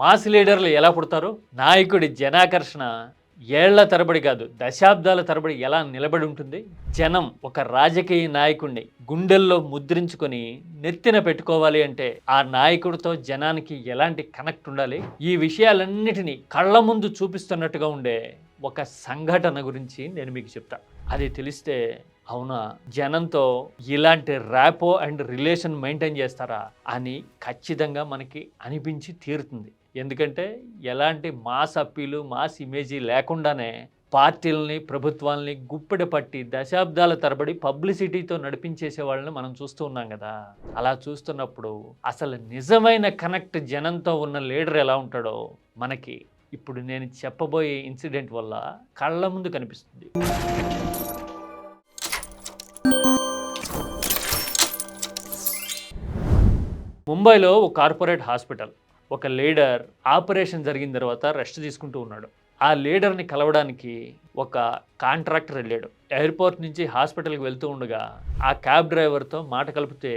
Mass లీడర్లు ఎలా పుడతారు? నాయకుడి జనాకర్షణ ఏళ్ళ తరబడి కాదు దశాబ్దాల తరబడి ఎలా నిలబడి ఉంటుంది? జనం ఒక రాజకీయ నాయకుడిని గుండెల్లో ముద్రించుకొని నెత్తిన పెట్టుకోవాలి అంటే ఆ నాయకుడితో జనానికి ఎలాంటి కనెక్ట్ ఉండాలి? ఈ విషయాలన్నిటినీ కళ్ళ ముందు చూపిస్తున్నట్టుగా ఉండే ఒక సంఘటన గురించి నేను మీకు చెప్తా. అది తెలిస్తే అవునా? జనంతో ఇలాంటి ర్యాపో అండ్ రిలేషన్ మెయింటైన్ చేస్తారా? అని ఖచ్చితంగా మనకి అనిపించి తీరుతుంది. ఎందుకంటే ఎలాంటి మాస్ అప్పీలు మాస్ ఇమేజీ లేకుండానే పార్టీలని ప్రభుత్వాల్ని గుప్పెడ పట్టి దశాబ్దాల తరబడి పబ్లిసిటీతో నడిపించేసే వాళ్ళని మనం చూస్తూ ఉన్నాం కదా. అలా చూస్తున్నప్పుడు అసలు నిజమైన కనెక్ట్ జనంతో ఉన్న లీడర్ ఎలా ఉంటాడో మనకి ఇప్పుడు నేను చెప్పబోయే ఇన్సిడెంట్ వల్ల కళ్ళ ముందు కనిపిస్తుంది. ముంబైలో ఒక కార్పొరేట్ హాస్పిటల్. ఒక లీడర్ ఆపరేషన్ జరిగిన తర్వాత రెస్ట్ తీసుకుంటూ ఉన్నాడు. ఆ లీడర్ని కలవడానికి ఒక కాంట్రాక్టర్ వెళ్ళాడు. ఎయిర్పోర్ట్ నుంచి హాస్పిటల్కి వెళ్తూ ఉండగా ఆ క్యాబ్ డ్రైవర్తో మాట కలిపితే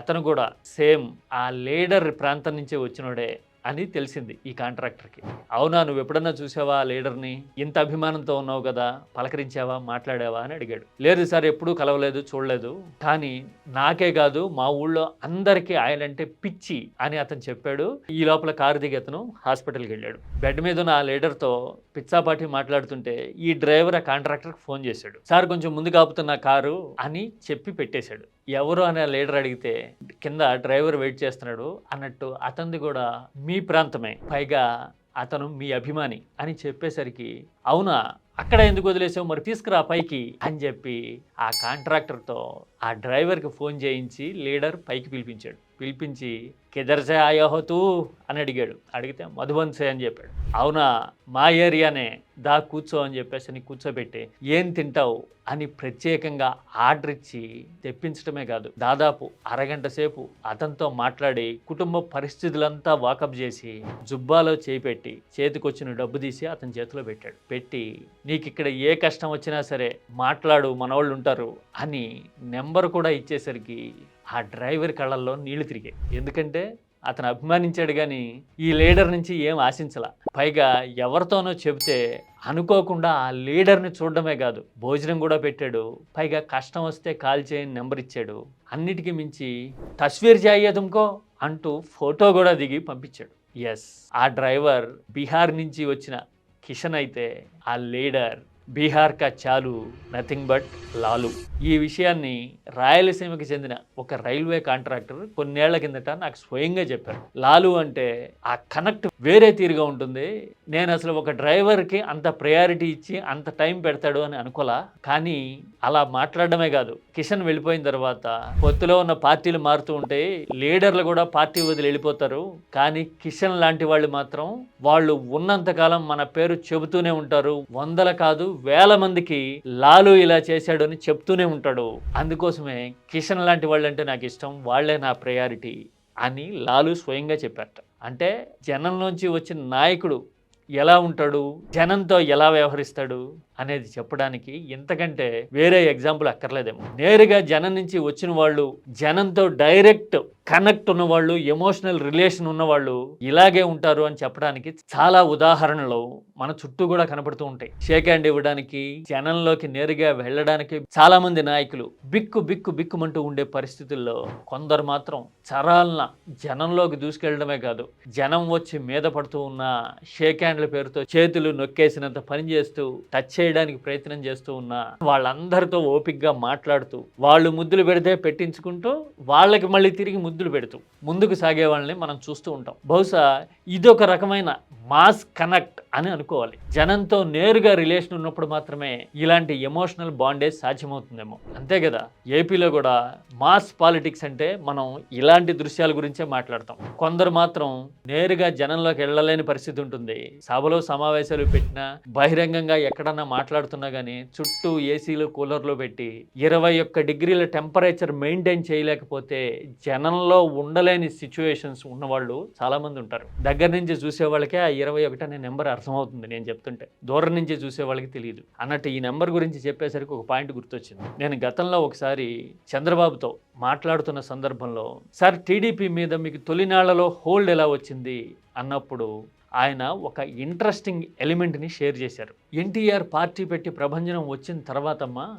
అతను కూడా సేమ్ ఆ లీడర్ ప్రాంతం నుంచే వచ్చినోడే అని తెలిసింది ఈ కాంట్రాక్టర్కి. అవునా నువ్వు ఎప్పుడన్నా చూసావా ఆ లీడర్ని? ఇంత అభిమానంతో ఉన్నావు కదా పలకరించావా మాట్లాడావా అని అడిగాడు. లేదు సార్ ఎప్పుడూ కలవలేదు చూడలేదు. కానీ నాకే కాదు మా ఊళ్ళో అందరికీ ఆయన అంటే పిచ్చి అని అతను చెప్పాడు. ఈ లోపల కారు దిగి అతను హాస్పిటల్కి వెళ్ళాడు. బెడ్ మీద ఉన్న ఆ లీడర్తో పిచ్చాపాటి మాట్లాడుతుంటే ఈ డ్రైవర్ ఆ కాంట్రాక్టర్కి ఫోన్ చేశాడు. సార్ కొంచెం ముందు కాపుతున్న కారు అని చెప్పి పెట్టేశాడు. ఎవరు? అనే లీడర్ అడిగితే కింద డ్రైవర్ వెయిట్ చేస్తున్నాడు అన్నట్టు అతనిది కూడా మీ ప్రాంతమే పైగా అతను మీ అభిమాని అని చెప్పేసరికి అవునా? అక్కడ ఎందుకు వదిలేసావు? మరి తీసుకురా పైకి అని చెప్పి ఆ కాంట్రాక్టర్తో ఆ డ్రైవర్కి ఫోన్ చేయించి లీడర్ పైకి పిలిపించాడు. పిలిపించి కిదర్సే ఆయో అని అడిగాడు. అడిగితే మధువంశే అని చెప్పాడు. అవునా మా ఏరియానే దా కూర్చో అని చెప్పేసి అని కూర్చోబెట్టి ఏం తింటావు? అని ప్రత్యేకంగా ఆర్డర్ ఇచ్చి తెప్పించడమే కాదు దాదాపు అరగంట సేపు అతనితో మాట్లాడి కుటుంబ పరిస్థితులంతా వాకప్ చేసి జుబ్బాలో చేపెట్టి చేతికొచ్చిన డబ్బు తీసి అతని చేతిలో పెట్టాడు. పెట్టి నీకు ఇక్కడ ఏ కష్టం వచ్చినా సరే మాట్లాడు మనవాళ్ళు ఉంటారు అని నెంబర్ కూడా ఇచ్చేసరికి ఆ డ్రైవర్ కళ్ళల్లో నీళ్ళు తిరిగాయి. ఎందుకంటే అతను అభిమానించాడు కానీ ఈ లీడర్ నుంచి ఏం ఆశించలా. పైగా ఎవరితోనో చెబితే అనుకోకుండా ఆ లీడర్ని చూడడమే కాదు భోజనం కూడా పెట్టాడు. పైగా కష్టం వస్తే కాల్ చేయని నెంబర్ ఇచ్చాడు. అన్నిటికీ మించి తస్వీర్ జాయ్యే తుమ్కో అంటూ ఫోటో కూడా దిగి పంపించాడు. ఎస్ ఆ డ్రైవర్ బీహార్ నుంచి వచ్చిన కిషన్ అయితే ఆ లీడర్ బీహార్ కా చాలు నథింగ్ బట్ లాలు. ఈ విషయాన్ని రాయలసీమకి చెందిన ఒక రైల్వే కాంట్రాక్టర్ కొన్నేళ్ళ కిందట నాకు స్వయంగా చెప్పారు. లాలు అంటే ఆ కనెక్ట్ వేరే తీరుగా ఉంటుంది. నేను అసలు ఒక డ్రైవర్కి అంత ప్రయారిటీ ఇచ్చి అంత టైం పెడతాడు అని అనుకోలా. కానీ అలా మాట్లాడడమే కాదు. కిషన్ వెళ్ళిపోయిన తర్వాత పొత్తులో ఉన్న పార్టీలు మారుతూ ఉంటే లీడర్లు కూడా పార్టీ వదిలి వెళ్ళిపోతారు. కానీ కిషన్ లాంటి వాళ్ళు మాత్రం వాళ్ళు ఉన్నంతకాలం మన పేరు చెబుతూనే ఉంటారు. వందల కాదు వేల మందికి లాలు ఇలా చేశాడు అని చెప్తూనే ఉంటాడు. అందుకోసమే కిషన్ లాంటి వాళ్ళు అంటే నాకు ఇష్టం వాళ్ళే నా ప్రయారిటీ అని లాలు స్వయంగా చెప్పారట. అంటే జనం నుంచి వచ్చిన నాయకుడు ఎలా ఉంటాడు జనంతో ఎలా వ్యవహరిస్తాడు అనేది చెప్పడానికి ఇంతకంటే వేరే ఎగ్జాంపుల్ అక్కర్లేదేమో. నేరుగా జనం నుంచి వచ్చిన వాళ్ళు జనంతో డైరెక్ట్ కనెక్ట్ ఉన్నవాళ్ళు ఎమోషనల్ రిలేషన్ ఉన్నవాళ్ళు ఇలాగే ఉంటారు అని చెప్పడానికి చాలా ఉదాహరణలు మన చుట్టూ కూడా కనపడుతూ ఉంటాయి. షేక్ హ్యాండ్ ఇవ్వడానికి జనంలోకి నేరుగా వెళ్ళడానికి చాలా మంది నాయకులు బిక్కు బిక్కు బిక్కుమంటూ ఉండే పరిస్థితుల్లో కొందరు మాత్రం చరాలన జనంలోకి దూసుకెళ్ళడమే కాదు జనం వచ్చి మీద పడుతూ ఉన్న షేక్ హ్యాండ్ల పేరుతో చేతులు నొక్కేసినంత పని చేస్తూ టచ్ చేయడానికి ప్రయత్నం చేస్తూ ఉన్న వాళ్ళందరితో ఓపిక్గా మాట్లాడుతూ వాళ్ళు ముద్దులు పెడితే పెట్టించుకుంటూ వాళ్ళకి మళ్ళీ తిరిగి ముద్దులు పెడుతూ ముందుకు సాగే వాళ్ళని మనం చూస్తూ ఉంటాం. బహుశా ఇదొక రకమైన మాస్ కనెక్ట్ అని అనుకోవాలి. జనంతో నేరుగా రిలేషన్ ఉన్నప్పుడు మాత్రమే ఇలాంటి ఎమోషనల్ బాండేజ్ సాధ్యమవుతుందేమో. అంతే కదా? ఏపీలో కూడా మాస్ పాలిటిక్స్ అంటే మనం ఇలాంటి దృశ్యాల గురించే మాట్లాడతాం. కొందరు మాత్రం నేరుగా జనంలోకి వెళ్ళలేని పరిస్థితి ఉంటుంది. సభలో సమావేశాలు పెట్టినా బహిరంగంగా ఎక్కడన్నా మాట్లాడుతున్నా కానీ చుట్టూ ఏసీలు కూలర్లు పెట్టి ఇరవై ఒక్క డిగ్రీల టెంపరేచర్ మెయింటైన్ చేయలేకపోతే జనంలో ఉండలేని సిచ్యువేషన్స్ ఉన్నవాళ్ళు చాలామంది ఉంటారు. దగ్గర నుంచి చూసే వాళ్ళకే ఆ ఇరవై ఒకటి అనే నెంబర్ అర్థమవుతుంది నేను చెప్తుంటే. దూరం నుంచి చూసే వాళ్ళకి తెలియదు. అన్నట్టు ఈ నెంబర్ గురించి చెప్పేసరికి ఒక పాయింట్ గుర్తొచ్చింది. నేను గతంలో ఒకసారి చంద్రబాబుతో మాట్లాడుతున్న సందర్భంలో సార్ టీడీపీ మీద మీకు తొలినాళ్ళలో హోల్డ్ ఎలా వచ్చింది? అన్నప్పుడు ఆయన ఒక ఇంట్రెస్టింగ్ ఎలిమెంట్ని షేర్ చేశారు. ఎన్టీఆర్ పార్టీ పెట్టి ప్రభంజనం వచ్చిన తర్వాతమ్మా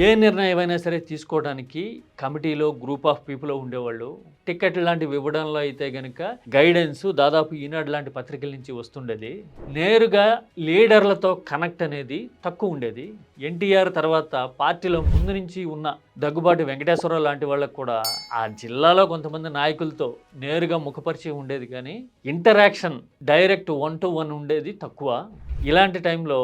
ఏ నిర్ణయమైనా సరే తీసుకోవడానికి కమిటీలో గ్రూప్ ఆఫ్ పీపుల్ ఉండేవాళ్ళు. టికెట్ లాంటివి ఇవ్వడంలో అయితే గనుక గైడెన్స్ దాదాపు ఈనాడు లాంటి పత్రికల నుంచి వస్తుండేది. నేరుగా లీడర్లతో కనెక్ట్ అనేది తక్కువ ఉండేది. ఎన్టీఆర్ తర్వాత పార్టీలో ముందు నుంచి ఉన్న దగ్గుబాటి వెంకటేశ్వరరావు లాంటి వాళ్ళకు కూడా ఆ జిల్లాలో కొంతమంది నాయకులతో నేరుగా ముఖపరిచయం ఉండేది కానీ interaction direct one to one ఉండేది తక్కువ. ఇలాంటి టైంలో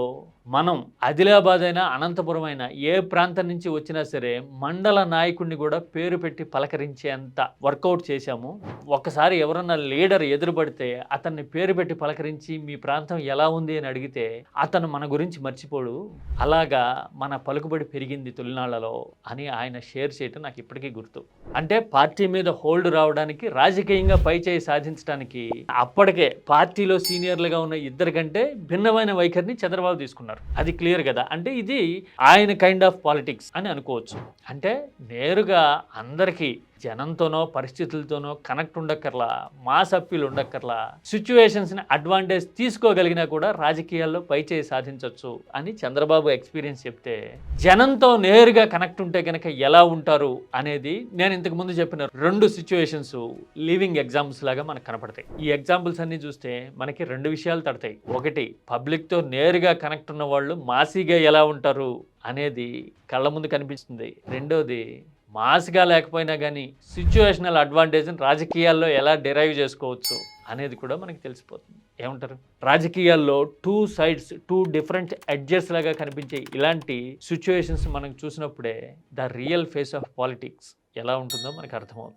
మనం ఆదిలాబాద్ అయినా అనంతపురం అయినా ఏ ప్రాంతం నుంచి వచ్చినా సరే మండల నాయకుడిని కూడా పేరు పెట్టి పలకరించేంత వర్కౌట్ చేశాము. ఒక్కసారి ఎవరన్నా లీడర్ ఎదురుపడితే అతన్ని పేరు పెట్టి పలకరించి మీ ప్రాంతం ఎలా ఉంది? అని అడిగితే అతను మన గురించి మర్చిపోడు. అలాగా మన పలుకుబడి పెరిగింది తొలినాళ్ళలో అని ఆయన షేర్ చేయటం నాకు ఇప్పటికీ గుర్తు. అంటే పార్టీ మీద హోల్డ్ రావడానికి రాజకీయంగా పైచేయి సాధించడానికి అప్పటికే పార్టీలో సీనియర్లుగా ఉన్న ఇద్దరికంటే భిన్నమైన వైఖరిని చంద్రబాబు తీసుకున్నారు. అది క్లియర్ కదా. అంటే ఇది ఆయన కైండ్ ఆఫ్ పాలిటిక్స్ అని అనుకోవచ్చు. అంటే నేరుగా అందరికీ జనంతోనో పరిస్థితులతోనో కనెక్ట్ ఉండక్కర్లా మాస్ అప్పీల్ ఉండక్కర్లా సిచ్యువేషన్స్ని అడ్వాంటేజ్ తీసుకోగలిగినా కూడా రాజకీయాల్లో పైచేయి సాధించవచ్చు అని చంద్రబాబు ఎక్స్పీరియన్స్ చెప్తే జనంతో నేరుగా కనెక్ట్ ఉంటే కనుక ఎలా ఉంటారు అనేది నేను ఇంతకు ముందు చెప్పిన రెండు సిచ్యువేషన్స్ లివింగ్ ఎగ్జాంపుల్స్ లాగా మనకు కనపడతాయి. ఈ ఎగ్జాంపుల్స్ అన్ని చూస్తే మనకి రెండు విషయాలు తడతాయి. ఒకటి పబ్లిక్తో నేరుగా కనెక్ట్ ఉన్న వాళ్ళు మాసీగా ఎలా ఉంటారు అనేది కళ్ళ ముందు కనిపిస్తుంది. రెండోది మాస్గా లేకపోయినా కానీ సిచ్యువేషనల్ అడ్వాంటేజ్ని రాజకీయాల్లో ఎలా డిరైవ్ చేసుకోవచ్చు అనేది కూడా మనకి తెలిసిపోతుంది. ఏమంటారు? రాజకీయాల్లో two sides two different edges లాగా కనిపించే ఇలాంటి సిచ్యువేషన్స్ మనం చూసినప్పుడే the real face of politics ఎలా ఉంటుందో మనకు అర్థమవుతుంది.